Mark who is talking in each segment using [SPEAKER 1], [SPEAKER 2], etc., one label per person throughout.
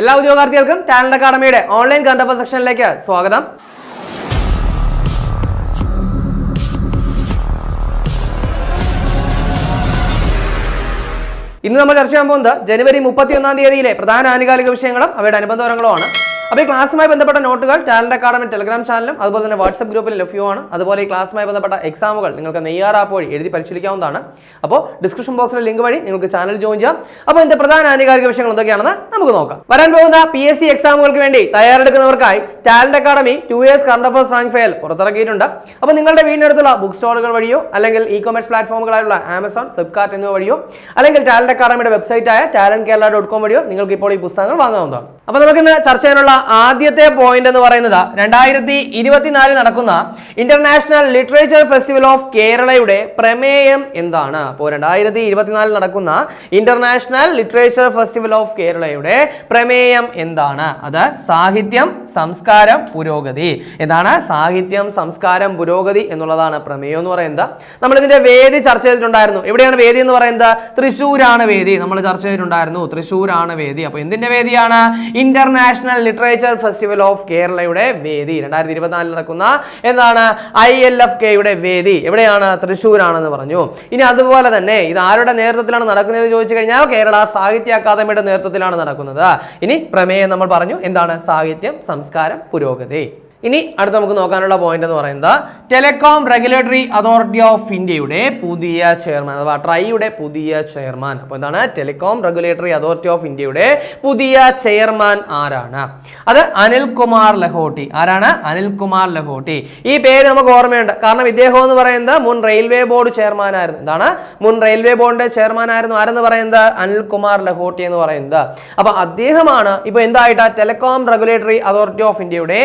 [SPEAKER 1] എല്ലാ ഉദ്യോഗാർത്ഥികൾക്കും talent അക്കാഡമിയുടെ online ഗന്ധപ്പ സെക്ഷനിലേക്ക് സ്വാഗതം. ഇന്ന് നമ്മൾ ചർച്ച ചെയ്യാൻ പോകുന്നത് ജനുവരി മുപ്പത്തി ഒന്നാം തീയതിയിലെ പ്രധാന ആനുകാലിക വിഷയങ്ങളും അവയുടെ അനുബന്ധങ്ങളുമാണ് അപ്പോൾ ഈ ക്ലാസ്സുമായി ബന്ധപ്പെട്ട നോട്ടുകൾ ടാലന്റ് അക്കാഡമി ടെലഗ്രാം ചാനലും അതുപോലെ തന്നെ വാട്സ്ആപ്പ് ഗ്രൂപ്പിൽ ലഭ്യമാണ്. അതുപോലെ ഈ ക്ലാസ്സുമായി ബന്ധപ്പെട്ട എക്സാമുകൾ നിങ്ങൾക്ക് നെയ്യാർ ആപ്പ് വഴി എഴുതി പരിശീലിക്കാവുന്നതാണ്. അപ്പോൾ ഡിസ്ക്രിപ്ഷൻ ബോക്സിലെ ലിങ്ക് വഴി നിങ്ങൾക്ക് ചാനൽ ജോയിൻ ചെയ്യാം. അപ്പോൾ എന്റെ പ്രധാന ആനുകാലിക വിഷയങ്ങൾ എന്തൊക്കെയാണെന്ന് നമുക്ക് നോക്കാം. വരാൻ പോകുന്ന പി എസ് സി എക്സാമുകൾക്ക് വേണ്ടി തയ്യാറെടുക്കുന്നവർക്കായി Talent Academy two years current affairs rank file പുറത്തിറക്കിയിട്ടുണ്ട്. അപ്പോൾ നിങ്ങളുടെ വീടിനടുത്തുള്ള ബുക്ക് സ്റ്റോളുകൾ വഴിയോ അല്ലെങ്കിൽ ഇ കൊമേഴ്സ് പ്ലാറ്റ്ഫോമുകളായുള്ള ആമസോൺ ഫ്ലിപ്കാർട്ട് എന്നിവ വഴിയോ അല്ലെങ്കിൽ ടാലന്റ് അക്കാഡമിയുടെ വെബ്സൈറ്റായ ടാലന്റ് കേരള ഡോട്ട് കോം വഴിയോ നിങ്ങൾക്ക് ഇപ്പോൾ ഈ പുസ്തകങ്ങൾ വാങ്ങാവുന്നതാണ്. അപ്പോൾ നമുക്ക് ഇന്ന് ചർച്ച ചെയ്യാനുള്ള ആദ്യത്തെ പോയിന്റ് എന്ന് പറയുന്നത് രണ്ടായിരത്തി ഇരുപത്തിനാലിൽ നടക്കുന്ന ഇന്റർനാഷണൽ ലിറ്ററേച്ചർ ഫെസ്റ്റിവൽ ഓഫ് കേരളയുടെ പ്രമേയം എന്താണ്? അപ്പോൾ രണ്ടായിരത്തി ഇരുപത്തിനാലിൽ നടക്കുന്ന ഇന്റർനാഷണൽ ലിറ്ററേച്ചർ ഫെസ്റ്റിവൽ ഓഫ് കേരളയുടെ പ്രമേയം എന്താണ്? അത് സാഹിത്യം സംസ്കാരം പുരോഗതി. എന്താണ്? സാഹിത്യം സംസ്കാരം പുരോഗതി എന്നുള്ളതാണ് പ്രമേയം എന്ന് പറയുന്നത്. നമ്മൾ ഇതിന്റെ വേദി ചർച്ച ചെയ്തിട്ടുണ്ടായിരുന്നു. എവിടെയാണ് വേദി എന്ന് പറയുന്നത്? തൃശ്ശൂരാണ് വേദി. നമ്മൾ ചർച്ച ചെയ്തിട്ടുണ്ടായിരുന്നു. തൃശ്ശൂരാണ് വേദി. അപ്പോൾ എന്തിന്റെ വേദിയാണ്? ഇന്റർനാഷണൽ ലിറ്ററേച്ചർ ഫെസ്റ്റിവൽ ഓഫ് കേരളയുടെ വേദി. രണ്ടായിരത്തി ഇരുപത്തിനാലിൽ നടക്കുന്ന എന്താണ്? ഐ എൽ എഫ് കെയുടെ വേദി. എവിടെയാണ്? തൃശ്ശൂരാണെന്ന് പറഞ്ഞു. ഇനി അതുപോലെ തന്നെ ഇത് ആരുടെ നേതൃത്വത്തിലാണ് നടക്കുന്നത് എന്ന് ചോദിച്ചു കഴിഞ്ഞാൽ കേരള സാഹിത്യ അക്കാദമിയുടെ നേതൃത്വത്തിലാണ് നടക്കുന്നത്. ഇനി പ്രമേയം നമ്മൾ പറഞ്ഞു. എന്താണ്? സാഹിത്യം സംസ്കാരം പുരോഗതി. ഇനി അടുത്ത് നമുക്ക് നോക്കാനുള്ള പോയിന്റ് എന്ന് പറയുന്നത് ടെലികോം റെഗുലേറ്ററി അതോറിറ്റി ഓഫ് ഇന്ത്യയുടെ പുതിയ ചെയർമാൻ അഥവാ ട്രൈയുടെ പുതിയ ചെയർമാൻ അപ്പോൾ എന്താണ്? ടെലികോം റെഗുലേറ്ററി അതോറിറ്റി ഓഫ് ഇന്ത്യയുടെ പുതിയ ചെയർമാൻ ആരാണ്? അത് അനിൽകുമാർ ലഹോട്ടി. ആരാണ്? അനിൽകുമാർ ലഹോട്ടി. ഈ പേര് നമുക്ക് ഓർമ്മയുണ്ട്. കാരണം ഇദ്ദേഹം എന്ന് പറയുന്നത് മുൻ റെയിൽവേ ബോർഡ് ചെയർമാൻ ആയിരുന്നു. എന്താണ്? മുൻ റെയിൽവേ ബോർഡിന്റെ ചെയർമാൻ ആയിരുന്നു. ആരെന്ന് പറയുന്നത്? അനിൽകുമാർ ലഹോട്ടി എന്ന് പറയുന്നത്. അപ്പോൾ അദ്ദേഹമാണ് ഇപ്പൊ എന്തായിട്ട് ടെലികോം റെഗുലേറ്ററി അതോറിറ്റി ഓഫ് ഇന്ത്യയുടെ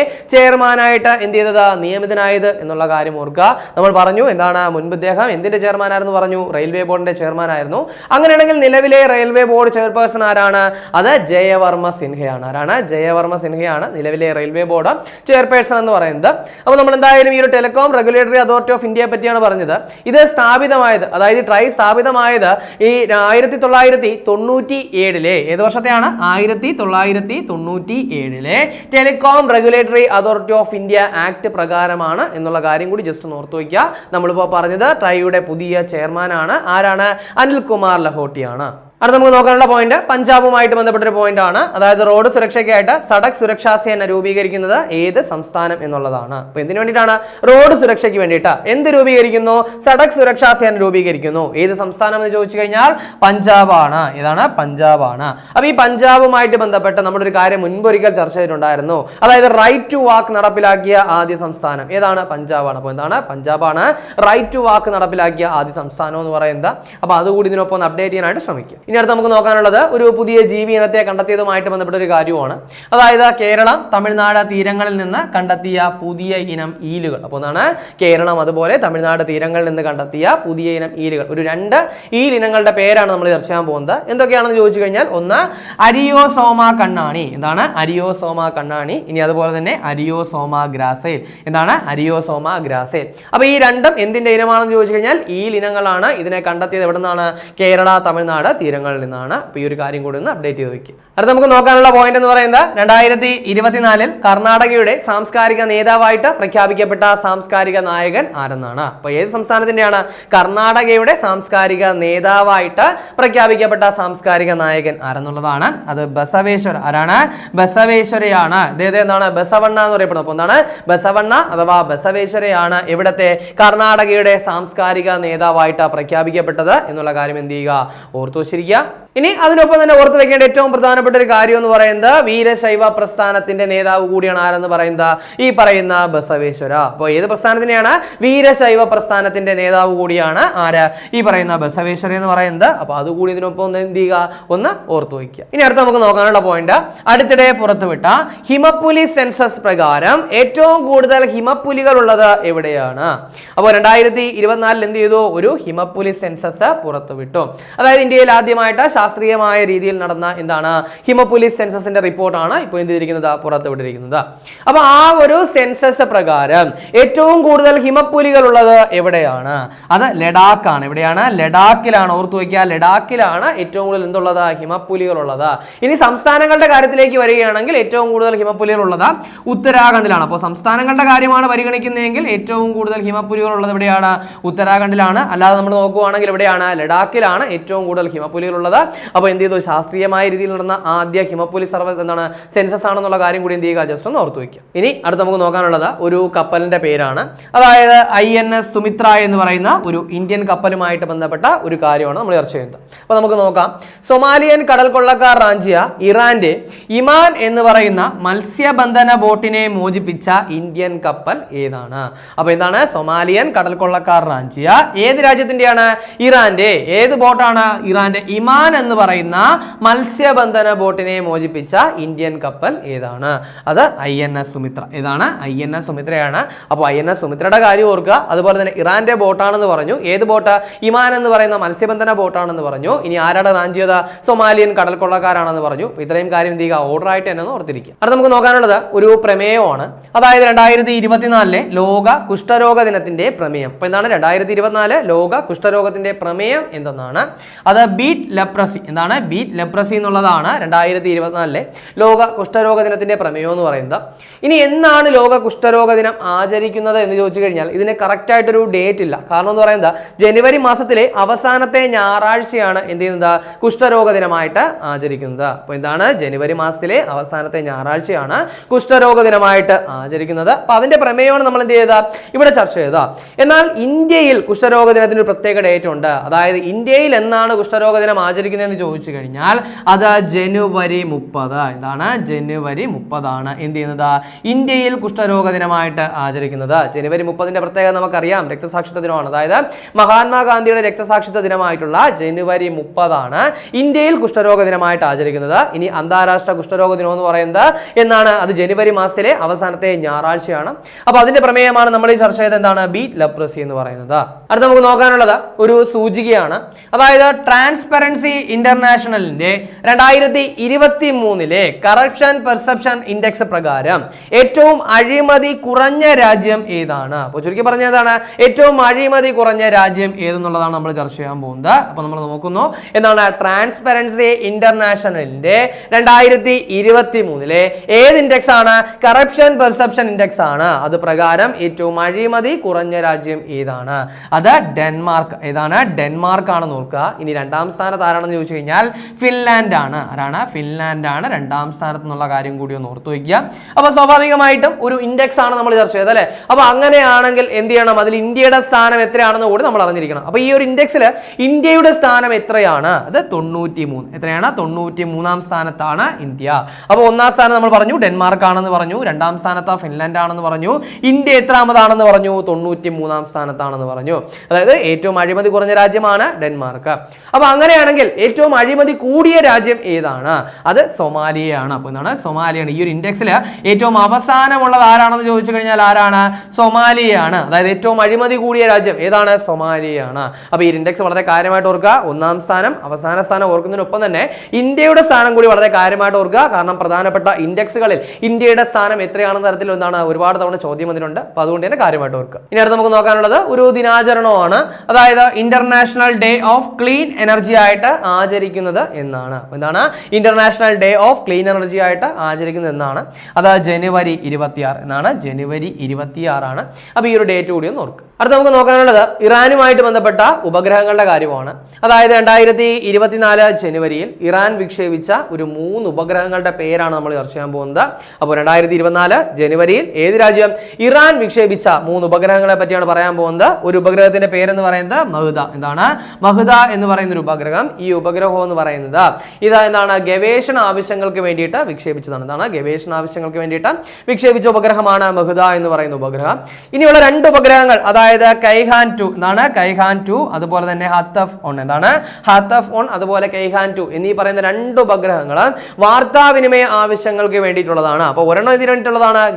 [SPEAKER 1] ചെയർമാനായിട്ട് എന്ത് ചെയ്തത്? നിയമിതനായത് എന്നുള്ള കാര്യം ഓർക്കുക. നമ്മൾ പറഞ്ഞു എന്താണ് മുൻപ് ഇദ്ദേഹം എന്തിന്റെ ചെയർമാൻ ആയിരുന്നു പറഞ്ഞു? റെയിൽവേ ബോർഡിന്റെ ചെയർമാൻ ആയിരുന്നു അങ്ങനെയാണെങ്കിൽ നിലവിലെ റെയിൽവേ ബോർഡ് ചെയർപേഴ്സൺ ആരാണ്? അത് ജയവർമ്മ സിൻഹയാണ്. ആരാണ്? ജയവർമ്മ സിൻഹയാണ് നിലവിലെ റെയിൽവേ ബോർഡ് ചെയർപേഴ്സൺ എന്ന് പറയുന്നത്. അപ്പോൾ നമ്മൾ എന്തായാലും ഈ ഒരു ടെലികോം റെഗുലേറ്ററി അതോറിറ്റി ഓഫ് ഇന്ത്യയെ പറ്റിയാണ് പറഞ്ഞത്. ഇത് സ്ഥാപിതമായത് അതായത് ട്രൈ സ്ഥാപിതമായത് ഈ ആയിരത്തി തൊള്ളായിരത്തി തൊണ്ണൂറ്റി ഏഴിലെ ഏത് വർഷത്തെയാണ്? ആയിരത്തി തൊള്ളായിരത്തി തൊണ്ണൂറ്റി ഏഴിലെ telecom regulatory authority of India act പ്രകാരമാണ് എന്നുള്ള കാര്യം കൂടി ജസ്റ്റ് ഓർത്തു വയ്ക്കുക. നമ്മളിപ്പോൾ പറഞ്ഞത് ട്രൈയുടെ പുതിയ ചെയർമാനാണ്. ആരാണ്? അനിൽകുമാർ ലഹോട്ടിയാണ്. അടുത്ത നമുക്ക് നോക്കാനുള്ള പോയിന്റ് പഞ്ചാബുമായിട്ട് ബന്ധപ്പെട്ട ഒരു പോയിന്റ് ആണ്. അതായത് റോഡ് സുരക്ഷയ്ക്കായിട്ട് സടക് സുരക്ഷാ സേന രൂപീകരിക്കുന്നത് ഏത് സംസ്ഥാനം എന്നുള്ളതാണ്. അപ്പൊ എന്തിനു വേണ്ടിയിട്ടാണ്? റോഡ് സുരക്ഷയ്ക്ക് വേണ്ടിയിട്ട്. എന്ത് രൂപീകരിക്കുന്നു? സടക് സുരക്ഷാ സേന രൂപീകരിക്കുന്നു. ഏത് സംസ്ഥാനം എന്ന് ചോദിച്ചു കഴിഞ്ഞാൽ പഞ്ചാബാണ്. ഇതാണ് പഞ്ചാബാണ്. അപ്പൊ ഈ പഞ്ചാബുമായിട്ട് ബന്ധപ്പെട്ട് ഒരു കാര്യം മുൻപൊരിക്കൽ ചർച്ച ചെയ്തിട്ടുണ്ടായിരുന്നു. അതായത് റൈറ്റ് ടു വാക്ക് നടപ്പിലാക്കിയ ആദ്യ സംസ്ഥാനം. ഏതാണ്? പഞ്ചാബാണ്. അപ്പോൾ എന്താണ്? പഞ്ചാബാണ് റൈറ്റ് ടു വാക്ക് നടപ്പിലാക്കിയ ആദ്യ സംസ്ഥാനം എന്ന് പറയുന്നത്. അപ്പൊ അതുകൂടി ഇതിനൊപ്പം അപ്ഡേറ്റ് ചെയ്യാനായിട്ട് ശ്രമിക്കും. ഇനി അടുത്ത് നമുക്ക് നോക്കാനുള്ളത് ഒരു പുതിയ ജീവി ഇനത്തെ കണ്ടെത്തിയതുമായിട്ട് ബന്ധപ്പെട്ട ഒരു കാര്യമാണ് അതായത് കേരളം തമിഴ്നാട് തീരങ്ങളിൽ നിന്ന് കണ്ടെത്തിയ പുതിയ ഇനം ഈലുകൾ. അപ്പോൾ ഒന്നാണ് കേരളം അതുപോലെ തമിഴ്നാട് തീരങ്ങളിൽ നിന്ന് കണ്ടെത്തിയ പുതിയ ഇനം ഈലുകൾ. ഒരു രണ്ട് ഈലിനങ്ങളുടെ പേരാണ് നമ്മൾ ചർച്ച ചെയ്യാൻ പോകുന്നത്. എന്തൊക്കെയാണെന്ന് ചോദിച്ചു കഴിഞ്ഞാൽ ഒന്ന് അരിയോസോമ കണ്ണാണി. എന്താണ്? അരിയോസോമ കണ്ണാണി. ഇനി അതുപോലെ തന്നെ അരിയോസോമ ഗ്രാസേൽ. എന്താണ്? അരിയോസോമ ഗ്രാസേൽ. അപ്പോൾ ഈ രണ്ടും എന്തിന്റെ ഇനമാണെന്ന് ചോദിച്ചു കഴിഞ്ഞാൽ ഈ ഇനങ്ങളാണ് ഇതിനെ കണ്ടെത്തിയത്. എവിടെ നിന്നാണ് കേരള തമിഴ്നാട് തീരങ്ങളിൽ നിന്നാണ്. അപ്പോൾ ഈ ഒരു കാര്യം കൂടി ഒന്ന് അപ്ഡേറ്റ് ചെയ്ത് വെക്കും. അടുത്ത നമുക്ക് നോക്കാനുള്ള പോയിന്റ് എന്ന് പറയുന്നത് രണ്ടായിരത്തി ഇരുപത്തിനാലിൽ കർണാടകയുടെ സാംസ്കാരിക നേതാവായിട്ട് പ്രഖ്യാപിക്കപ്പെട്ട സാംസ്കാരിക നായകൻ ആരെന്നാണ്? അപ്പൊ ഏത് സംസ്ഥാനത്തിന്റെയാണ് കർണാടകയുടെ സാംസ്കാരിക നേതാവായിട്ട് പ്രഖ്യാപിക്കപ്പെട്ട സാംസ്കാരിക നായകൻ ആരെന്നുള്ളതാണ്? അത് ബസവേശ്വര. ആരാണ്? ബസവേശ്വരയാണ്. ഇതേത് എന്താണ്? ബസവണ്ണ എന്ന് പറയപ്പെടുന്നത് അപ്പോൾ എന്താണ്? ബസവണ്ണ അഥവാ ബസവേശ്വരയാണ് ഇവിടത്തെ കർണാടകയുടെ സാംസ്കാരിക നേതാവായിട്ട് പ്രഖ്യാപിക്കപ്പെട്ടത് എന്നുള്ള കാര്യം എന്ത് ചെയ്യുക? ഓർത്തു വച്ചിരിക്കുക. ഇനി അതിനൊപ്പം തന്നെ ഓർത്ത് വെക്കേണ്ട ഏറ്റവും പ്രധാനപ്പെട്ട ഒരു കാര്യം എന്ന് പറയുന്നത് വീരശൈവ പ്രസ്ഥാനത്തിന്റെ നേതാവ് കൂടിയാണ് ആരെന്ന് പറയുന്നത് ഈ പറയുന്ന ബസവേശ്വര. അപ്പോൾ ഏത് പ്രസ്ഥാനത്തിനെയാണ്? വീരശൈവ പ്രസ്ഥാനത്തിന്റെ നേതാവ് കൂടിയാണ് ആര്? ഈ പറയുന്ന ബസവേശ്വര എന്ന് പറയുന്നത്. അപ്പൊ അതുകൂടി ഇതിനൊപ്പം ഒന്ന് എന്ത് ചെയ്യുക? ഒന്ന് ഓർത്തു വയ്ക്കുക. ഇനി അടുത്ത് നമുക്ക് നോക്കാനുള്ള പോയിന്റ് അടുത്തിടെ പുറത്തുവിട്ട ഹിമപ്പുലി സെൻസസ് പ്രകാരം ഏറ്റവും കൂടുതൽ ഹിമപ്പുലികൾ ഉള്ളത് എവിടെയാണ്? അപ്പോൾ രണ്ടായിരത്തി ഇരുപത്തിനാലിൽ എന്ത് ചെയ്തു? ഒരു ഹിമപ്പുലി സെൻസസ് പുറത്തുവിട്ടു. അതായത് ഇന്ത്യയിൽ ആദ്യമായിട്ട് ശാസ്ത്രീയമായ രീതിയിൽ നടന്ന എന്താണ് ഹിമപുലിസ് സെൻസസിന്റെ റിപ്പോർട്ടാണ് ഇപ്പോൾ എന്ത് ചെയ്തിരിക്കുന്നത്? പുറത്തുവിട്ടിരിക്കുന്നത്. അപ്പൊ ആ ഒരു സെൻസസ് പ്രകാരം ഏറ്റവും കൂടുതൽ ഹിമപ്പുലികൾ ഉള്ളത് എവിടെയാണ്? അത് ലഡാക്കാണ്. എവിടെയാണ്? ലഡാക്കിലാണ്. ഓർത്തു വയ്ക്കുക ലഡാക്കിലാണ് ഏറ്റവും കൂടുതൽ എന്തുള്ളത്? ഹിമപ്പുലികൾ ഉള്ളത് ഇനി സംസ്ഥാനങ്ങളുടെ കാര്യത്തിലേക്ക് വരികയാണെങ്കിൽ ഏറ്റവും കൂടുതൽ ഹിമപ്പുലികൾ ഉള്ളത് ഉത്തരാഖണ്ഡിലാണ്. അപ്പോൾ സംസ്ഥാനങ്ങളുടെ കാര്യമാണ് പരിഗണിക്കുന്നതെങ്കിൽ ഏറ്റവും കൂടുതൽ ഹിമപ്പുലികൾ ഉള്ളത് എവിടെയാണ്? ഉത്തരാഖണ്ഡിലാണ്. അല്ലാതെ നമ്മൾ നോക്കുവാണെങ്കിൽ എവിടെയാണ്? ലഡാക്കിലാണ് ഏറ്റവും കൂടുതൽ ഹിമപ്പുലികൾ ഉള്ളത് അപ്പോൾ എന്ത് ചെയ്തു? ശാസ്ത്രീയമായ രീതിയിൽ നടന്ന ആദ്യ ഹിമപ്പൊലി സർവേ എന്താണ്? സെൻസസ് ആണെന്നുള്ള കാര്യം കൂടി എന്ത് ചെയ്യുക? ജസ്റ്റ് ഒന്ന് ഓർത്തു വയ്ക്കുക ഇനി അടുത്ത് നമുക്ക് നോക്കാനുള്ളത് ഒരു കപ്പലിന്റെ പേരാണ്. അതായത് ഐ എൻ എസ് സുമിത്ര എന്ന് പറയുന്ന ഒരു ഇന്ത്യൻ കപ്പലുമായിട്ട് ബന്ധപ്പെട്ട ഒരു കാര്യമാണ് നമ്മൾ ചർച്ച ചെയ്യുന്നത്. അപ്പോൾ നമുക്ക് നോക്കാം. സൊമാലിയൻ കടൽ കൊള്ളക്കാർ റാഞ്ചിയ ഇറാന്റെ ഇമാൻ എന്ന് പറയുന്ന മത്സ്യബന്ധന ബോട്ടിനെ മോചിപ്പിച്ച ഇന്ത്യൻ കപ്പൽ ഏതാണ്? അപ്പോൾ എന്താണ്? സൊമാലിയൻ കടൽ കൊള്ളക്കാർ റാഞ്ചിയ. ഏത് രാജ്യത്തിന്റെയാണ്? ഇറാന്റെ. ഏത് ബോട്ടാണ്? ഇറാന്റെ. ഇമാൻ എന്ന് പറയുന്ന മത്സ്യബന്ധന ബോട്ടിനെ മോചിപ്പിച്ച ഇന്ത്യൻ കപ്പൽ ഏതാണ്? അത് ഐ എൻ എസ് സുമിത്ര. ഏതാണ്? ഐ എൻ എസ് സുമിത്രയാണ്. അപ്പോൾ ഐ എൻ എസ് സുമിത്രയുടെ കാര്യം ഓർക്കുക. അതുപോലെ തന്നെ ഇറാന്റെ ബോട്ടാണെന്ന് പറഞ്ഞു. ഏത് ബോട്ട്? ഇമാൻ എന്ന് പറയുന്ന മത്സ്യബന്ധന ബോട്ടാണെന്ന് പറഞ്ഞു. ഇനി ആരാടെ റാഞ്ചിയത് സൊമാലിയൻ കടൽ കൊള്ളക്കാരാണെന്ന് പറഞ്ഞു ഇത്രയും കാര്യം എന്ത് ചെയ്യുക? ഓർഡർ ആയിട്ട് തന്നെ ഓർത്തിരിക്കുക. അടുത്ത നമുക്ക് നോക്കാനുള്ളത് ഒരു പ്രമേയമാണ്. അതായത് രണ്ടായിരത്തി ഇരുപത്തിനാലിലെ ലോക കുഷ്ഠരോഗ ദിനത്തിന്റെ പ്രമേയം. അപ്പോൾ എന്താണ്? രണ്ടായിരത്തി ഇരുപത്തിനാല് ലോക കുഷ്ഠരോഗത്തിന്റെ പ്രമേയം എന്തെന്നാണ്? അത് ബീറ്റ് ലെപ്രസി. എന്താണ്? ബീറ്റ് ലെപ്രസി എന്നുള്ളതാണ് രണ്ടായിരത്തി ഇരുപത്തിനാലിലെ ലോക കുഷ്ഠരോഗ ദിനത്തിന്റെ പ്രമേയം എന്ന് പറയുന്നത്. ഇനി എന്നാണ് ലോക കുഷ്ഠരോഗ ദിനം ആചരിക്കുന്നത് എന്ന് ചോദിച്ചു കഴിഞ്ഞാൽ ഇതിന് കറക്റ്റ് ആയിട്ടൊരു ഡേറ്റ് ഇല്ല. കാരണം എന്ന് പറയുന്നത് ജനുവരി മാസത്തിലെ അവസാനത്തെ ഞായറാഴ്ചയാണ് എന്ത് ചെയ്യുന്നത്? കുഷ്ഠരോഗ ദിനമായിട്ട് ആചരിക്കുന്നത്. അപ്പോൾ എന്താണ്? ജനുവരി മാസത്തിലെ അവസാനത്തെ ഞായറാഴ്ചയാണ് കുഷ്ഠരോഗ ദിനമായിട്ട് ആചരിക്കുന്നത്. അപ്പോൾ അതിന്റെ പ്രമേയമാണ് നമ്മൾ എന്ത് ചെയ്തത്? ഇവിടെ ചർച്ച ചെയ്തത്. എന്നാൽ ഇന്ത്യയിൽ കുഷ്ഠരോഗ ദിനത്തിന് ഒരു പ്രത്യേക ഡേറ്റ് ഉണ്ട്. അതായത് ഇന്ത്യയിൽ എന്നാണ് കുഷ്ഠരോഗ ദിനം ആചരിക്കുന്നതെന്ന് ചോദിച്ചു കഴിഞ്ഞാൽ അത് ജനുവരി മുപ്പത്. എന്താണ് ജനുവരി മുപ്പതാണ്. എന്ത് ചെയ്യുന്നത്? ഇന്ത്യയിൽ കുഷ്ഠരോഗ ദിനമായിട്ട് ആചരിക്കുന്നത്. ജനുവരി മുപ്പതിന്റെ പ്രത്യേകത നമുക്കറിയാം. രക്തസാക്ഷിത്വ ദിനമാണ്. അതായത് മഹാത്മാഗാന്ധിയുടെ രക്തസാക്ഷിത്വ ദിനമായിട്ടുള്ള ജനുവരി മുപ്പതാണ് ഇന്ത്യയിൽ കുഷ്ഠരോഗ ദിനമായിട്ട് ആചരിക്കുന്നത്. ഇനി അന്താരാഷ്ട്ര കുഷ്ഠരോഗ ദിനം എന്ന് പറയുന്നത് എന്നാണ്. അത് ജനുവരി മാസത്തിലെ അവസാനത്തെ ഞായറാഴ്ചയാണ്. അപ്പൊ അതിന്റെ പ്രമേയമാണ് നമ്മൾ ഈ ചർച്ച ചെയ്തത് എന്താണ്? ബീറ്റ് ലപ്രസി എന്ന് പറയുന്നത്. അടുത്ത നമുക്ക് നോക്കാനുള്ളത് ഒരു സൂചികയാണ്. അതായത് ട്രാൻസ്പെറൻസി ഇന്റർനാഷണലിന്റെ രണ്ടായിരത്തി ഇരുപത്തി മൂന്നിലെ കറപ്ഷൻ പെർസെപ്ഷൻ ഇൻഡെക്സ് പ്രകാരം ഏറ്റവും അഴിമതി കുറഞ്ഞ രാജ്യം ഏതാണ്? അപ്പോൾ ചുരുക്കി പറഞ്ഞതാണ് ഏറ്റവും അഴിമതി കുറഞ്ഞ രാജ്യം ഏതെന്നുള്ളതാണ് നമ്മൾ ചർച്ച ചെയ്യാൻ പോകുന്നത്. അപ്പോൾ നമ്മൾ നോക്കുന്നു. എന്താണ്? ട്രാൻസ്പെറൻസി ഇന്റർനാഷണലിന്റെ രണ്ടായിരത്തി ഇരുപത്തി മൂന്നിലെ ഏത് ഇൻഡെക്സ് ആണ്? കറപ്ഷൻ പെർസെപ്ഷൻ ഇൻഡെക്സ് ആണ്. അത് പ്രകാരം ഏറ്റവും അഴിമതി കുറഞ്ഞ രാജ്യം ഏതാണ്? അത് ഡെൻമാർക്ക് ഏതാണ്? ഡെൻമാർക്ക് ആണ് നോക്കുക ഇനി രണ്ടാം സ്ഥാനത്ത് ആരാണെന്ന് ചോദിച്ചു കഴിഞ്ഞാൽ ഫിൻലാൻഡ് ആണ് ആരാണ്? ഫിൻലാൻഡ് ആണ് രണ്ടാം സ്ഥാനത്ത് എന്നുള്ള കാര്യം കൂടി ഒന്ന് ഓർത്തു വയ്ക്കുക. അപ്പൊ സ്വാഭാവികമായിട്ടും ഒരു ഇൻഡെക്സ് ആണ് നമ്മൾ ചർച്ച ചെയ്തത് അല്ലെ? അപ്പൊ അങ്ങനെയാണെങ്കിൽ എന്ത് ചെയ്യണം? അതിൽ ഇന്ത്യയുടെ സ്ഥാനം എത്രയാണെന്ന് കൂടി നമ്മൾ അറിഞ്ഞിരിക്കണം. അപ്പൊ ഈ ഒരു ഇൻഡെക്സിൽ ഇന്ത്യയുടെ സ്ഥാനം എത്രയാണ്? അത് തൊണ്ണൂറ്റി മൂന്ന് എത്രയാണ്? തൊണ്ണൂറ്റി മൂന്നാം സ്ഥാനത്താണ് ഇന്ത്യ. അപ്പോൾ ഒന്നാം സ്ഥാനം നമ്മൾ പറഞ്ഞു ഡെൻമാർക്ക് ആണെന്ന് പറഞ്ഞു രണ്ടാം സ്ഥാനത്ത് ഫിൻലാൻഡ് ആണെന്ന് പറഞ്ഞു ഇന്ത്യ എത്രാമതാണെന്ന് പറഞ്ഞു തൊണ്ണൂറ്റി മൂന്നാം സ്ഥാനത്താണെന്ന് പറഞ്ഞു. അതായത് ഏറ്റവും അഴിമതി കുറഞ്ഞ രാജ്യമാണ് ഡെൻമാർക്ക്. അപ്പൊ അങ്ങനെയാണെങ്കിൽ ഏറ്റവും അഴിമതി കൂടിയ രാജ്യം ഏതാണ്? അത് സൊമാലിയയാണ്. അപ്പോൾ എന്താണ്? സൊമാലിയാണ്. ഈ ഒരു ഇൻഡെക്സിൽ ഏറ്റവും അവസാനമുള്ളത് ആരാണെന്ന് ചോദിച്ചു കഴിഞ്ഞാൽ ആരാണ്? സൊമാലിയയാണ്. അതായത് ഏറ്റവും അഴിമതി കൂടിയ രാജ്യം ഏതാണ്? സൊമാലിയയാണ്. അപ്പോൾ ഈ ഇൻഡെക്സ് വളരെ കാര്യമായിട്ട് ഓർക്കുക. ഒന്നാം സ്ഥാനം അവസാന സ്ഥാനം ഓർക്കുന്നതിനൊപ്പം തന്നെ ഇന്ത്യയുടെ സ്ഥാനം കൂടി വളരെ കാര്യമായിട്ട് ഓർക്കുക. കാരണം പ്രധാനപ്പെട്ട ഇൻഡെക്സുകളിൽ ഇന്ത്യയുടെ സ്ഥാനം എത്രയാണെന്ന തരത്തിൽ എന്താണ് ഒരുപാട് തവണ ചോദ്യം അതിനുണ്ട് അപ്പോൾ അതുകൊണ്ട് തന്നെ കാര്യമായിട്ട് ഓർക്കുക. ഇനി അടുത്ത് നമുക്ക് നോക്കാനുള്ളത് ഒരു ദിനാചരണമാണ്. അതായത് international day of clean energy ആയിട്ട് ആചരിക്കുന്നത് എന്നാണ്. എന്താണ്? International day of clean energy ആയിട്ട് ആചരിക്കുന്നത് എന്നാണ്. അത് ജനുവരി ഇരുപത്തിയാറ് എന്നാണ്. ജനുവരി ഇരുപത്തിയാറാണ്. അപ്പോൾ ഈ ഒരു ഡേറ്റ് കൂടി ഒന്ന് ഓർക്കുക. അടുത്ത നമുക്ക് നോക്കാനുള്ളത് ഇറാനുമായിട്ട് ബന്ധപ്പെട്ട ഉപഗ്രഹങ്ങളുടെ കാര്യമാണ്. അതായത് രണ്ടായിരത്തി ഇരുപത്തിനാല് ജനുവരിയിൽ ഇറാൻ വിക്ഷേപിച്ച ഒരു മൂന്ന് ഉപഗ്രഹങ്ങളുടെ പേരാണ് നമ്മൾ ചർച്ച ചെയ്യാൻ പോകുന്നത്. അപ്പോൾ രണ്ടായിരത്തി ഇരുപത്തിനാല് ജനുവരിയിൽ ഏത് രാജ്യം ഇറാൻ വിക്ഷേപിച്ച മൂന്ന് ഉപഗ്രഹങ്ങളെ പറ്റിയാണ് പറയാൻ പോകുന്നത്? ഒരു ഉപഗ്രഹത്തിന്റെ പേരെന്ന് പറയുന്നത് മഹുദ. എന്താണ്? മഹുദ എന്ന് പറയുന്ന ഒരു ഉപഗ്രഹം ഈ ഉപഗ്രഹം എന്ന് പറയുന്നത്. ഇത് എന്താണ് ഗവേഷണ ആവശ്യങ്ങൾക്ക് വേണ്ടിയിട്ട് വിക്ഷേപിച്ചതാണ്. എന്താണ് ഗവേഷണ ആവശ്യങ്ങൾക്ക് വേണ്ടിയിട്ട് വിക്ഷേപിച്ച ഉപഗ്രഹമാണ് മഹുദ എന്ന് പറയുന്ന ഉപഗ്രഹം. ഇനിയുള്ള രണ്ട് ഉപഗ്രഹങ്ങൾ അതായത് കൈഹാൻ ടു എന്താണ് കൈഹാൻ ടു അതുപോലെ തന്നെ ഹത്തഫ് ഓൺ എന്താണ് ഹത്തഫ് ഓൺ അതുപോലെ കൈഹാൻ ടു എന്നീ പറയുന്ന രണ്ട് ഉപഗ്രഹങ്ങൾ വാർത്താവിനിമയ ആവശ്യങ്ങൾക്ക് വേണ്ടിയിട്ടുള്ളതാണ്. അപ്പോൾ ഒരെണ്ണം ഇതിന്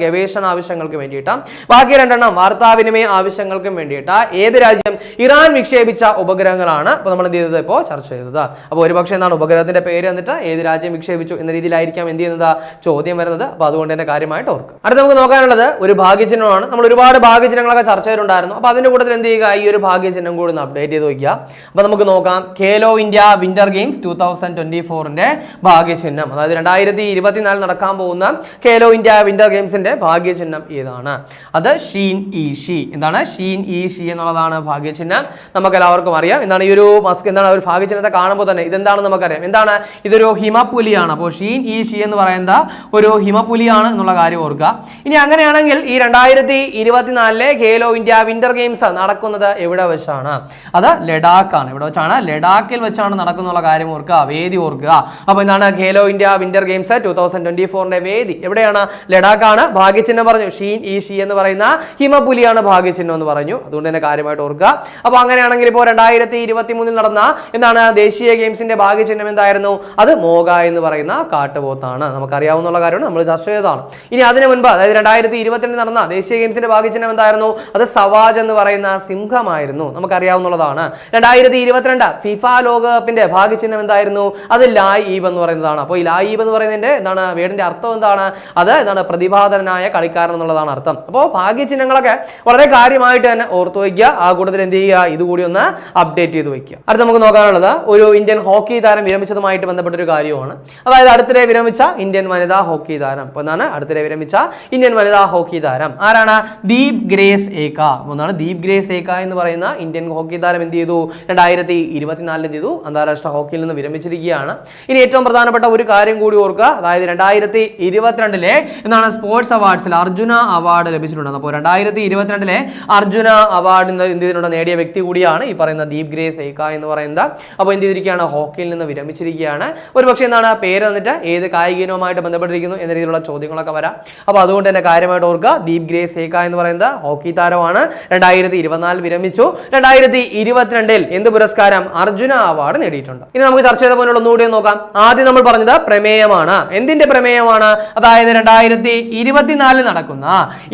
[SPEAKER 1] ഗവേഷണ ആവശ്യങ്ങൾക്ക് വേണ്ടിയിട്ട്. ബാക്കി രണ്ടെണ്ണം വാർത്താവിനിമയ ആവശ്യങ്ങൾക്കും വേണ്ടിയിട്ട്. ഏത് രാജ്യം? ഇറാൻ വിക്ഷേപിച്ച ഉപഗ്രഹങ്ങളാണ്. അപ്പോൾ നമ്മൾ എന്ത് ചെയ്തത് ഇപ്പോൾ ചർച്ച ചെയ്തത്. അപ്പോൾ ഒരുപക്ഷെ എന്താണ് ഉപഗ്രഹത്തിന്റെ പേര് എന്നിട്ട് ഏത് രാജ്യം വിക്ഷേപിച്ചു എന്ന രീതിയിലായിരിക്കാം എന്ത് ചെയ്യുന്നത്? ചോദ്യം വരുന്നത്. അപ്പോൾ അതുകൊണ്ട് തന്നെ കാര്യമായിട്ട് ഓർക്കുക. അടുത്ത നമുക്ക് നോക്കാനുള്ളത് ഒരു ഭാഗ്യചിഹ്നമാണ്. നമ്മൾ ഒരുപാട് ഭാഗ്യചിഹ്നങ്ങളൊക്കെ ചർച്ച ചെയ്തിട്ടുണ്ടായിരുന്നു. അപ്പോൾ അതിന്റെ കൂട്ടത്തിൽ എന്ത് ചെയ്യുക? ഈ ഒരു ഭാഗ്യചിഹ്നം കൂടി ഒന്ന് അപ്ഡേറ്റ് ചെയ്ത് നോക്കുക അപ്പോൾ നമുക്ക് നോക്കാം. Khelo India winter games two thousand twenty ഫോറിന്റെ ഭാഗ്യചിഹ്നം. അതായത് രണ്ടായിരത്തി ഇരുപത്തിനാലിൽ നടക്കാൻ പോകുന്ന ഖേലോ ഇന്ത്യ വിന്റർ ഗെയിംസിന്റെ ഭാഗ്യചിഹ്നം ഏതാണ്? അത് ഷീൻ ഇ ഷി എന്താണ്? ഷീൻ ഇ ഷി എന്നുള്ളതാണ് ഭാഗ്യചിഹ്നം. നമുക്ക് എല്ലാവർക്കും അറിയാം. എന്താണ് ഈ ഒരു മസ്ക് എന്താണ് ഒരു ഭാഗ്യചിഹ്നത്തെ കാണുമ്പോൾ തന്നെ ഇതെന്താണെന്ന് നമുക്കറിയാം. എന്താണ്? ഇതൊരു ഹിമപ്പുലിയാണ്. അപ്പോൾ ഷീൻ ഈ ഷീ എന്ന് പറയുന്ന ഒരു ഹിമപ്പുലിയാണ് എന്നുള്ള കാര്യം ഓർക്കുക. ഇനി അങ്ങനെയാണെങ്കിൽ ഈ രണ്ടായിരത്തി ഇരുപത്തിനാലിലെ ഖേലോ ഇന്ത്യ വിന്റർ ഗെയിംസ് നടക്കുന്നത് എവിടെ വെച്ചാണ്? അത് ലഡാക്ക് ആണ് ഇവിടെ വെച്ചാണ്? ലഡാക്കിൽ വെച്ചാണ് നടക്കുന്നുള്ള കാര്യം ഓർക്കുക. വേദി ഓർക്കുക. അപ്പോൾ എന്താണ്? Khelo India winter games two thousand twenty ഫോറിന്റെ വേദി എവിടെയാണ്? ലഡാക്കാണ്. ഭാഗ്യചിഹ്നം പറഞ്ഞു. ഷീൻ ഈ ഷീ എന്ന് പറയുന്ന ഹിമപുലിയാണ് ഭാഗ്യചിഹ്നം എന്ന് പറഞ്ഞു. അതുകൊണ്ട് തന്നെ കാര്യമായിട്ട് ഓർക്കുക. അപ്പോൾ അങ്ങനെയാണെങ്കിൽ ഇപ്പോൾ രണ്ടായിരത്തി ഇരുപത്തി മൂന്നിൽ നടന്ന എന്താണ്? ദേശീയ ഗെയിംസിന്റെ ഭാഗ്യചിഹ്നം എന്തായിരുന്നു? അത് മോഗ എന്ന് പറയുന്ന കാട്ടുപോത്താണ്. നമുക്കറിയാവുന്ന കാര്യമാണ്. നമ്മൾ ചർച്ച ചെയ്തതാണ്. ഇനി അതിനു മുൻപ് അതായത് രണ്ടായിരത്തി ഇരുപത്തിരണ്ടിൽ നടന്ന ദേശീയ ഗെയിംസിന്റെ ഭാഗ്യചിഹ്നം എന്തായിരുന്നു? അത് സവാജ് എന്ന് പറയുന്ന സിംഹമായിരുന്നു. നമുക്കറിയാവുന്നതാണ് രണ്ടായിരത്തി ഇരുപത്തിരണ്ട് ഫിഫ ലോകകപ്പിന്റെ ഭാഗ്യചിഹ്നം എന്തായിരുന്നു? അത് ലായ് ഈബ് എന്ന് പറയുന്നതാണ്. അപ്പോൾ ഈ ലായ് ഈബ് എന്ന് പറയുന്നതിന്റെ എന്താണ് വേടിന്റെ അർത്ഥം എന്താണ്? അത് എന്താണ് പ്രതിഭാതനായ കളിക്കാരൻ എന്നുള്ളതാണ് അർത്ഥം. അപ്പോൾ ഭാഗ്യചിഹ്നങ്ങളൊക്കെ വളരെ കാര്യമായിട്ട് തന്നെ ഓർത്തു വയ്ക്കുക. ആ കൂട്ടത്തിൽ എന്ത് ചെയ്യുക? ഇതുകൂടി ഒന്ന് അപ്ഡേറ്റ് ചെയ്ത് വയ്ക്കുക. അടുത്ത് നമുക്ക് നോക്കാനുള്ളത് ഒരു ഇന്ത്യൻ ഹോക്കി താരം വിരമിച്ചതുമായിട്ട് ബന്ധപ്പെട്ട ഒരു കാര്യമാണ് അതായത് അടുത്തിടെ വിരമിച്ച ഇന്ത്യൻ വനിതാ ഹോക്കി താരം. ഒന്നാണ് അടുത്തിടെ വിരമിച്ച ഇന്ത്യൻ വനിതാ ഹോക്കി താരം. ആരാണ്? ദീപ് ഗ്രേസ് ഏക്ക. ഒന്നാണ് ദീപ് ഗ്രേസ് ഏക്ക എന്ന് പറയുന്ന ഇന്ത്യൻ ഹോക്കി താരം എന്ത് ചെയ്തു? രണ്ടായിരത്തി ഇരുപത്തിനാലിൽ എന്ത് ചെയ്തു? അന്താരാഷ്ട്ര ഹോക്കിയിൽ നിന്ന് വിരമിച്ചിരിക്കുകയാണ്. ഇനി ഏറ്റവും പ്രധാനപ്പെട്ട ഒരു കാര്യം കൂടി ഓർക്കുക. അതായത് രണ്ടായിരത്തി ഇരുപത്തിരണ്ടിലെ എന്താണ്? സ്പോർട്സ് അവാർഡ്സിൽ അർജുന അവാർഡ് ലഭിച്ചിട്ടുണ്ട്. അപ്പോൾ രണ്ടായിരത്തി ഇരുപത്തിരണ്ടിലെ അർജുന അവാർഡ് എന്ത് ചെയ്തിട്ടുണ്ട്? നേടിയ വ്യക്തി കൂടിയാണ് ഈ പറയുന്ന ദീപ് ഗ്രേസ് ഏക്ക എന്ന് പറയുന്നത്. അപ്പോൾ എന്ത് ചെയ്തിരിക്കുകയാണ് ഹോക്കിയിൽ നിന്ന് വിരമിച്ചിരിക്കുകയാണ്. ഒരുപക്ഷെ എന്താണ് പേര് എന്നിട്ട് ഏത് കായിക ഇനവുമായിട്ട് ബന്ധപ്പെട്ടിരിക്കുന്നു എന്ന രീതിയിലുള്ള ചോദ്യങ്ങളൊക്കെ വരാം. അപ്പോൾ അതുകൊണ്ട് തന്നെ കാര്യമായിട്ട് ഓർക്കുക ദീപ് ഗ്രേ സേക്ക എന്ന് പറയുന്നത് ഹോക്കി താരമാണ്. രണ്ടായിരത്തി ഇരുപത്തിനാലിൽ വിരമിച്ചു. രണ്ടായിരത്തി ഇരുപത്തിരണ്ടിൽ എന്ത് പുരസ്കാരം? അർജുന അവാർഡ് നേടിയിട്ടുണ്ട്. ഇനി നമുക്ക് ചർച്ച ചെയ്ത പോലുള്ള ഒന്നുകൂടി ഒന്ന് നോക്കാം. ആദ്യം നമ്മൾ പറഞ്ഞത് പ്രമേയമാണ്. എന്തിന്റെ പ്രമേയമാണ്? അതായത് രണ്ടായിരത്തി ഇരുപത്തിനാലിൽ നടക്കുന്ന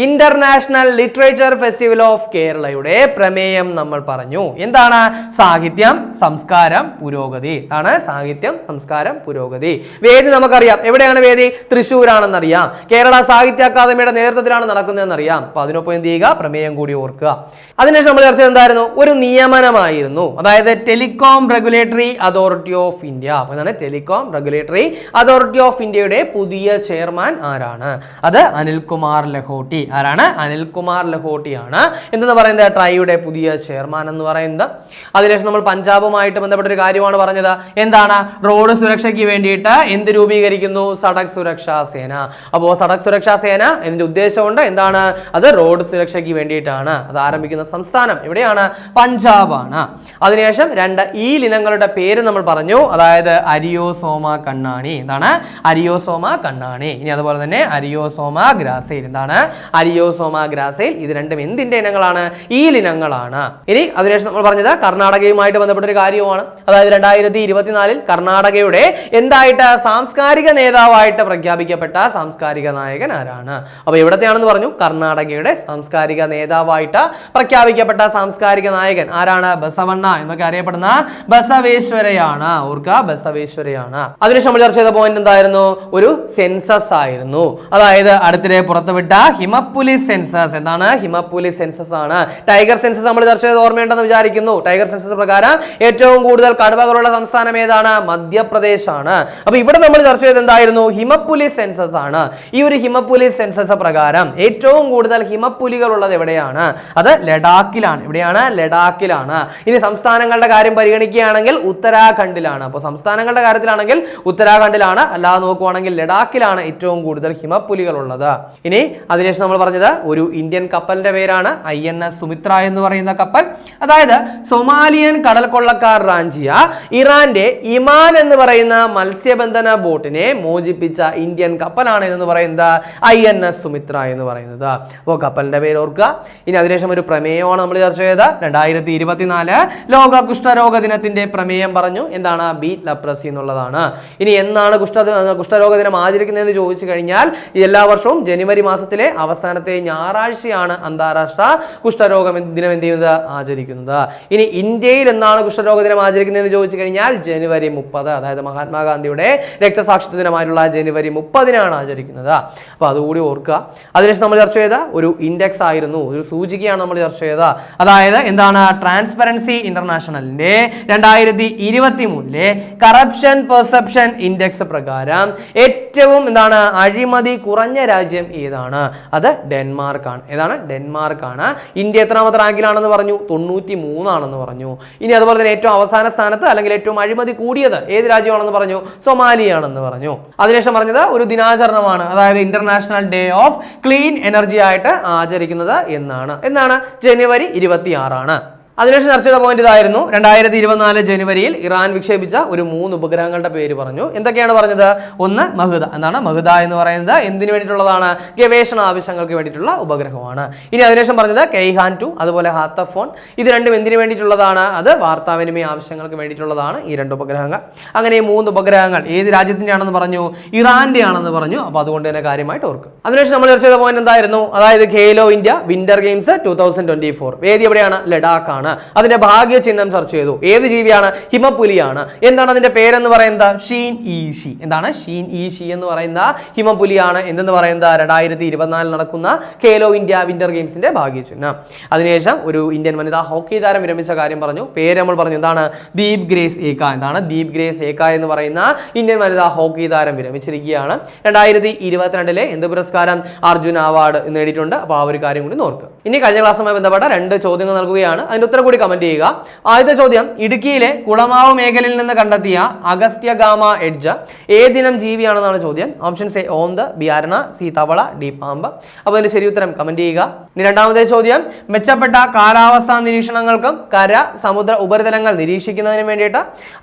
[SPEAKER 1] ഇന്റർനാഷണൽ ലിറ്ററേച്ചർ ഫെസ്റ്റിവൽ ഓഫ് കേരളയുടെ പ്രമേയം നമ്മൾ പറഞ്ഞു. എന്താണ്? സാഹിത്യം സംസ്കാരം പുരോഗതി. ആണ് സാഹിത്യം സംസ്കാരം പുരോഗതി. വേദി നമുക്കറിയാം. എവിടെയാണ് വേദി? തൃശ്ശൂരാണെന്നറിയാം. കേരള സാഹിത്യ അക്കാദമിയുടെ നേതൃത്വത്തിലാണ് നടക്കുന്നതെന്ന് അറിയാം അപ്പൊ അതിനൊപ്പം എന്ത് ചെയ്യുക? പ്രമേയം കൂടി ഓർക്കുക. അതിനുശേഷം നമ്മൾ ചർച്ച എന്തായിരുന്നു ഒരു നിയമനമായിരുന്നു. അതായത് telecom regulatory authority of India. അപ്പൊ എന്താണ് ടെലികോം റെഗുലേറ്ററി അതോറിറ്റി ഓഫ് ഇന്ത്യയുടെ പുതിയ ചെയർമാൻ ആരാണ്? അത് അനിൽകുമാർ ലഹോട്ടി. ആരാണ്? അനിൽകുമാർ ലഹോട്ടിയാണ്. എന്തെന്ന് പറയുന്നത്? ട്രൈയുടെ പുതിയ ചെയർമാൻ എന്ന് പറയുന്നത്. അതിനുശേഷം നമ്മൾ പഞ്ചാബുമായിട്ട് ബന്ധപ്പെട്ട ഒരു കാര്യമാണ് പറഞ്ഞത് എന്താണ്? റോഡ് സുരക്ഷയ്ക്ക് വേണ്ടിയിട്ട് എന്ത് രൂപീകരിക്കുന്നു? സടക് സുരക്ഷാ സേന. അപ്പോൾ സടക് സുരക്ഷാ സേന ഇതിന്റെ ഉദ്ദേശമുണ്ട്? എന്താണ്? അത് റോഡ് സുരക്ഷയ്ക്ക് വേണ്ടിയിട്ടാണ്. അത് ആരംഭിക്കുന്ന സംസ്ഥാനം എവിടെയാണ്? പഞ്ചാബാണ്. അതിനുശേഷം രണ്ട് ഈ ലിനങ്ങളുടെ പേര് നമ്മൾ പറഞ്ഞു. അതായത് അരിയോസോമ കണ്ണാണി. എന്താണ്? അരിയോസോമ കണ്ണാണി. ഇനി അതുപോലെ തന്നെ അരിയോസോമ ഗ്രാസൈൽ. എന്താണ്? അരിയോസോമ ഗ്രാസൈൽ. ഇത് രണ്ടും എന്തിന്റെ ഇനങ്ങളാണ്? ഈ ലിനങ്ങളാണ് ഇനി അതിനുശേഷം നമ്മൾ പറഞ്ഞത് കർണാടകയുമായിട്ട് ബന്ധപ്പെട്ട ഒരു കാര്യമാണ് അതായത് രണ്ടായിരത്തി ഇരുപത്തിനാലിൽ കർണാടകയുടെ എന്തായിട്ട് സാംസ്കാരിക നേതാവായിട്ട് പ്രഖ്യാപിക്കപ്പെട്ട സാംസ്കാരിക നായകൻ ആരാണ്? അപ്പൊ എവിടത്തെയാണെന്ന് പറഞ്ഞു? കർണാടകയുടെ സാംസ്കാരിക നേതാവായിട്ട് പ്രഖ്യാപിക്കപ്പെട്ട സാംസ്കാരിക നായകൻ ആരാണ്? ബസവണ്ണ എന്നൊക്കെ അറിയപ്പെടുന്ന ബസവേശ്വരയാണ്. ഓർക്കുക ബസവേശ്വരയാണ്. അതിനുശേഷം നമ്മൾ ചർച്ച ചെയ്ത പോയിന്റ് എന്തായിരുന്നു? ഒരു സെൻസസ് ആയിരുന്നു. അതായത് അടുത്തിടെ പുറത്തുവിട്ട ഹിമപ്പുലി സെൻസസ് എന്താണ്? ഹിമപ്പുലി സെൻസസ് ആണ്. ടൈഗർ സെൻസസ് നമ്മൾ ചർച്ച ചെയ്ത് ഓർമ്മയുണ്ടെന്ന് വിചാരിക്കുന്നു. ടൈഗർ സെൻസസ് പ്രകാരം ഏറ്റവും കൂടുതൽ കടുവകളുള്ള സംസ്ഥാനം ഏതാണ്? മധ്യപ്രദേശ് ആണ് അപ്പൊ ഇവിടെ നമ്മൾ ചർച്ച ചെയ്ത് എന്തായിരുന്നു? ഹിമപ്പുലി സെൻസസ് ആണ്. ഈ ഒരു ഹിമപ്പുലി സെൻസസ് പ്രകാരം ഏറ്റവും കൂടുതൽ ഹിമപ്പുലികൾ ഉള്ളത് എവിടെയാണ്? അത് ലഡാക്കിലാണ്. എവിടെയാണ്? ലഡാക്കിലാണ്. ഇനി സംസ്ഥാനങ്ങളുടെ കാര്യം പരിഗണിക്കുകയാണെങ്കിൽ ഉത്തരാഖണ്ഡിലാണ്. അപ്പോൾ സംസ്ഥാനങ്ങളുടെ കാര്യത്തിലാണെങ്കിൽ ഉത്തരാഖണ്ഡിലാണ്. അല്ലാതെ നോക്കുവാണെങ്കിൽ ലഡാക്കിലാണ് ഏറ്റവും കൂടുതൽ ഹിമപ്പുലികൾ ഉള്ളത് ഇനി അതിനുശേഷം നമ്മൾ പറഞ്ഞത് ഒരു ഇന്ത്യൻ കപ്പലിന്റെ പേരാണ് ഐ എൻ എസ് സുമിത്ര എന്ന് പറയുന്ന കപ്പൽ. അതായത് സൊമാലിയൻ കടൽ കൊള്ളക്കാർ റാഞ്ചിയ. ഇറാന്റെ ഇമാൻ എന്ന് പറയുന്ന മത്സ്യബന്ധന ബോട്ടിനെ മോചിപ്പിച്ച ഇന്ത്യൻ കപ്പലാണ് എന്ന് പറയുന്നത്. ഐ എൻ എസ് സുമിത്ര എന്ന് പറയുന്നത്. അപ്പോൾ കപ്പലിന്റെ പേര് ഓർക്കുക. ഇനി അതിനുശേഷം ഒരു പ്രമേയമാണ് നമ്മൾ ചർച്ച ചെയ്തത്. രണ്ടായിരത്തി ഇരുപത്തിനാല് ലോക കുഷ്ഠരോഗ ദിനത്തിന്റെ പ്രമേയം പറഞ്ഞു. എന്താണ്? ബി ലപ്രസി എന്നുള്ളതാണ്. ഇനി എന്നാണ് കുഷ്ഠ കുഷ്ഠരോഗ ദിനം ആചരിക്കുന്നതെന്ന് ചോദിച്ചു കഴിഞ്ഞാൽ എല്ലാ വർഷവും ജനുവരി മാസത്തിലെ അവസാനത്തെ ഞായറാഴ്ചയാണ് അന്താരാഷ്ട്ര കുഷ്ഠരോഗ ദിനം എന്ത് ചെയ്യുന്നത്? ആചരിക്കുന്നത്. ഇനി ഇന്ത്യയിൽ എന്നാണ് കുഷ്ഠരോഗ ദിനം ആചരിക്കുന്നതെന്ന് ചോദിച്ചു ചോദിച്ചു കഴിഞ്ഞാൽ ജനുവരി മുപ്പത് അതായത് മഹാത്മാഗാന്ധിയുടെ രക്തസാക്ഷിത്വ ദിനമായിട്ടുള്ള ജനുവരി മുപ്പതിനാണ് ആചരിക്കുന്നത്. അപ്പോൾ അതുകൂടി ഓർക്കുക. അതിനുശേഷം നമ്മൾ ചർച്ച ചെയ്ത ഒരു ഇൻഡെക്സ് ആയിരുന്നു ഒരു സൂചികയാണ് നമ്മൾ ചർച്ച ചെയ്ത. അതായത് എന്താണ്? ട്രാൻസ്പെറൻസി ഇന്റർനാഷണലിന്റെ രണ്ടായിരത്തി ഇരുപത്തി മൂന്നിലെ കറപ്ഷൻ പെർസെപ്ഷൻ ഇൻഡെക്സ് പ്രകാരം ഏറ്റവും എന്താണ്? അഴിമതി കുറഞ്ഞ രാജ്യം ഏതാണ്? അത് ഡെൻമാർക്കാണ്. ഏതാണ്? ഡെൻമാർക്കാണ്. ഇന്ത്യ എത്രാമത്തെ റാങ്കിലാണെന്ന് പറഞ്ഞു? തൊണ്ണൂറ്റി മൂന്നാണെന്ന് പറഞ്ഞു. ഇനി അതുപോലെ തന്നെ ഏറ്റവും അവസാന സ്ഥാനത്ത് അല്ലെങ്കിൽ ഏറ്റവും അഴിമതി കൂടിയത് ഏത് രാജ്യമാണെന്ന് പറഞ്ഞു? സൊമാലിയാണെന്ന് പറഞ്ഞു. അതിനുശേഷം പറഞ്ഞത് ഒരു ദിനാചരണമാണ് അതായത് international day of clean energy ആയിട്ട് ആചരിക്കുന്നത് എന്നാണ്. എന്നാണ് ജനുവരി ഇരുപത്തി ആറാണ് അതിനുശേഷം ചർച്ച ചെയ്ത പോയിന്റ് ഇതായിരുന്നു. രണ്ടായിരത്തി ഇരുപത്തിനാല് ജനുവരിയിൽ ഇറാൻ വിക്ഷേപിച്ച ഒരു മൂന്ന് ഉപഗ്രഹങ്ങളുടെ പേര് പറഞ്ഞു. എന്തൊക്കെയാണ് പറഞ്ഞത്? ഒന്ന് മഹുദ. എന്താണ് മഹുദ എന്ന് പറയുന്നത്? എന്തിനു വേണ്ടിയിട്ടുള്ളതാണ്? ഗവേഷണ ആവശ്യങ്ങൾക്ക് വേണ്ടിയിട്ടുള്ള ഉപഗ്രഹമാണ്. ഇനി അതിനുശേഷം പറഞ്ഞത് കെയ്ഹാൻ ടു അതുപോലെ ഹാത്തഫോൺ. ഇത് രണ്ടും എന്തിനു വേണ്ടിയിട്ടുള്ളതാണ്? അത് വാർത്താവിനിമയ ആവശ്യങ്ങൾക്ക് വേണ്ടിയിട്ടുള്ളതാണ് ഈ രണ്ട് ഉപഗ്രഹങ്ങൾ. അങ്ങനെ ഈ മൂന്ന് ഉപഗ്രഹങ്ങൾ ഏത് രാജ്യത്തിന്റെ ആണെന്ന് പറഞ്ഞു? ഇറാന്റെ ആണെന്ന് പറഞ്ഞു. അപ്പോൾ അതുകൊണ്ട് തന്നെ കാര്യമായിട്ട് ഓർക്കും അതിനുശേഷം നമ്മൾ ചർച്ച ചെയ്ത പോയിന്റ് എന്തായിരുന്നു? അതായത് Khelo India winter games two thousand twenty four. വേദി എവിടെയാണ്? ലഡാക്ക് ആണ് അതിന്റെ ഭാഗ്യ ചിഹ്നം ചർച്ച ചെയ്തു. ഏത് ജീവിയാണ്? ഹിമപുലിയാണ്. എന്താണ് അതിന്റെ പേരെന്ന് പറയുന്നത്? ഷീൻ ഈഷി എന്താണ്? ഷീൻ ഈഷി എന്ന് പറയുന്ന ഹിമപുലിയാണ്. എന്തെന്ന് പറയുന്നത്? രണ്ടായിരത്തി ഇരുപത്തിനാലിൽ നടക്കുന്ന ഖേലോ ഇന്ത്യ വിന്റർ ഗെയിംസിന്റെ ഭാഗ്യ ചിഹ്നം അതിനുശേഷം ഒരു ഇന്ത്യൻ വനിതാ ഹോക്കി താരം വിരമിച്ച കാര്യം പറഞ്ഞു. പേര് നമ്മൾ പറഞ്ഞു. എന്താണ്? ദീപ് ഗ്രേസ് ഏക്ക എന്താണ്? ദീപ് ഗ്രേസ് ഏക്ക എന്ന് പറയുന്ന ഇന്ത്യൻ വനിതാ ഹോക്കി താരം വിരമിച്ചിരിക്കുകയാണ്. രണ്ടായിരത്തി ഇരുപത്തിരണ്ടിലെ എന്ത് പുരസ്കാരം അർജുന അവാർഡ് നേടിയിട്ടുണ്ട്? അപ്പോൾ ആ ഒരു കാര്യം കൂടി നോക്കുക ഇനി കഴിഞ്ഞ ക്ലാസ്സുമായി ബന്ധപ്പെട്ട രണ്ട് ചോദ്യങ്ങൾ നൽകുകയാണ്. അതിന്റെ ഉത്തരം കൂടി കമന്റ് ചെയ്യുക. ആദ്യത്തെ ചോദ്യം ഇടുക്കിയിലെ കുളമാവ് മേഖലയിൽ നിന്ന് കണ്ടെത്തിയ അഗസ്ത്യ ഗാമ എഡ്ജ് ഏതിനം ജീവിയാണെന്നാണ് ചോദ്യം. ഓപ്ഷൻസ് എ ഓന്ത് ബി അരണ സി തവള ഡി പാമ്പ്. അപ്പോൾ അതിന്റെ ശരി ഉത്തരം കമന്റ് ചെയ്യുക. ഇനി രണ്ടാമത്തെ ചോദ്യം മെച്ചപ്പെട്ട കാലാവസ്ഥാ നിരീക്ഷണങ്ങൾക്കും കര സമുദ്ര ഉപരിതലങ്ങൾ നിരീക്ഷിക്കുന്നതിന് വേണ്ടിയിട്ട്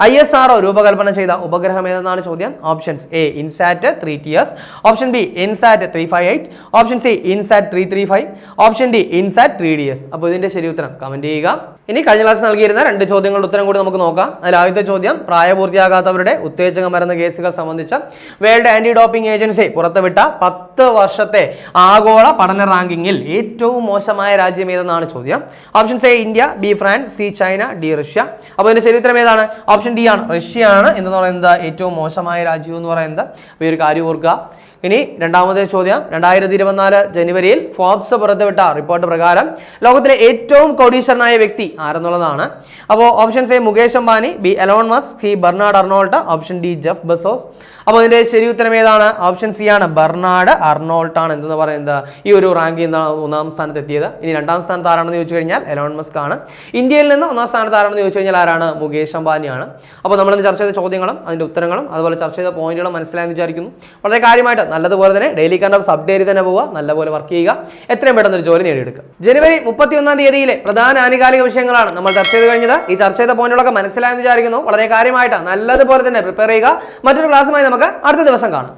[SPEAKER 1] ഐ എസ് ആർ രൂപകൽപ്പന ചെയ്ത ഉപഗ്രഹം ഏതെന്നാണ് ചോദ്യം? Options A INSAT three T S option B INSAT three five eight option C INSAT three three five option D INSAT three D S അപ്പോൾ ഇതിന്റെ ശരി ഉത്തരം കമന്റ് ചെയ്യുക. ഇനി കഴിഞ്ഞ ക്ലാസ് നൽകിയിരുന്ന രണ്ട് ചോദ്യങ്ങളുടെ ഉത്തരം കൂടി നമുക്ക് നോക്കാം. അതിൽ ആദ്യത്തെ ചോദ്യം പ്രായപൂർത്തിയാകാത്തവരുടെ ഉത്തേജക മരുന്ന് കേസുകൾ സംബന്ധിച്ച വേൾഡ് ആന്റി ഡോപ്പിംഗ് ഏജൻസി പുറത്തുവിട്ട പത്ത് വർഷത്തെ ആഗോള പഠന റാങ്കിങ്ങിൽ ഏറ്റവും മോശമായ രാജ്യം ഏതെന്നാണ് ചോദ്യം? Options A India B France C China D Russia. അപ്പോൾ ഇതിന്റെ ചരിത്രം ഏതാണ്? ഓപ്ഷൻ ഡി ആണ് റഷ്യ ആണ് എന്ന് പറയുന്നത് ഏറ്റവും മോശമായ രാജ്യം എന്ന് പറയുന്നത് ഈ ഒരു കാര്യം ഓർക്കുക. ഇനി രണ്ടാമത്തെ ചോദ്യം. രണ്ടായിരത്തി ഇരുപത്തിനാല് ജനുവരിയിൽ ഫോബ്സ് പുറത്തുവിട്ട റിപ്പോർട്ട് പ്രകാരം ലോകത്തിലെ ഏറ്റവും കോടീശ്വരനായ വ്യക്തി ആരെന്നുള്ളതാണ്. അപ്പോൾ option A Mukesh Ambani B Elon Musk C Bernard Arnault option D Jeff Bezos അപ്പോൾ അതിന്റെ ശരി ഉത്തരം ഏതാണ്? ഓപ്ഷൻ സി ആണ്. ബെർണാഡ് അർണോൾട്ട് ആണ് എന്തെന്ന് പറയുന്നത് ഈ ഒരു നിന്നാണ് ഒന്നാം സ്ഥാനത്ത് എത്തിയത്. ഇനി രണ്ടാം സ്ഥാനത്ത് ആരാണെന്ന് ചോദിച്ചു കഴിഞ്ഞാൽ എലോൺ മസ്ക് ആണ്. ഇന്ത്യയിൽ നിന്ന് ഒന്നാം സ്ഥാനത്ത് ആരാണെന്ന് ചോദിച്ചു കഴിഞ്ഞാൽ ആരാണ്? മുകേഷ് അംബാനിയാണ് അപ്പോൾ നമ്മൾ ഇന്ന് ചർച്ച ചെയ്ത ചോദ്യങ്ങളും അതിന്റെ ഉത്തരങ്ങളും അതുപോലെ ചർച്ച ചെയ്ത പോയിന്റുകളും മനസ്സിലായെന്ന് വിചാരിക്കുന്നു. വളരെ കാര്യമായിട്ട് നല്ലതുപോലെ തന്നെ ഡെയിലി കണ്ട സബ് ഡെയിലി തന്നെ പോവുക. നല്ലപോലെ വർക്ക് ചെയ്യുക. എത്രയും പെട്ടെന്ന് ഒരു ജോലി നേടിയെടുക്കുക. ജനുവരി മുപ്പത്തി ഒന്നാം തീയതിയിലെ പ്രധാന ആനുകാലിക വിഷയങ്ങളാണ് നമ്മൾ ചർച്ച ചെയ്ത് കഴിഞ്ഞത്. ഈ ചർച്ച ചെയ്ത പോയിന്റുകളൊക്കെ മനസ്സിലായെന്ന് വിചാരിക്കുന്നു. വളരെ കാര്യമായിട്ട് നല്ലതുപോലെ തന്നെ പ്രിപ്പയർ ചെയ്യുക. മറ്റൊരു ക്ലാസ്സുമായി നമുക്ക് അടുത്ത ദിവസം കാണാം.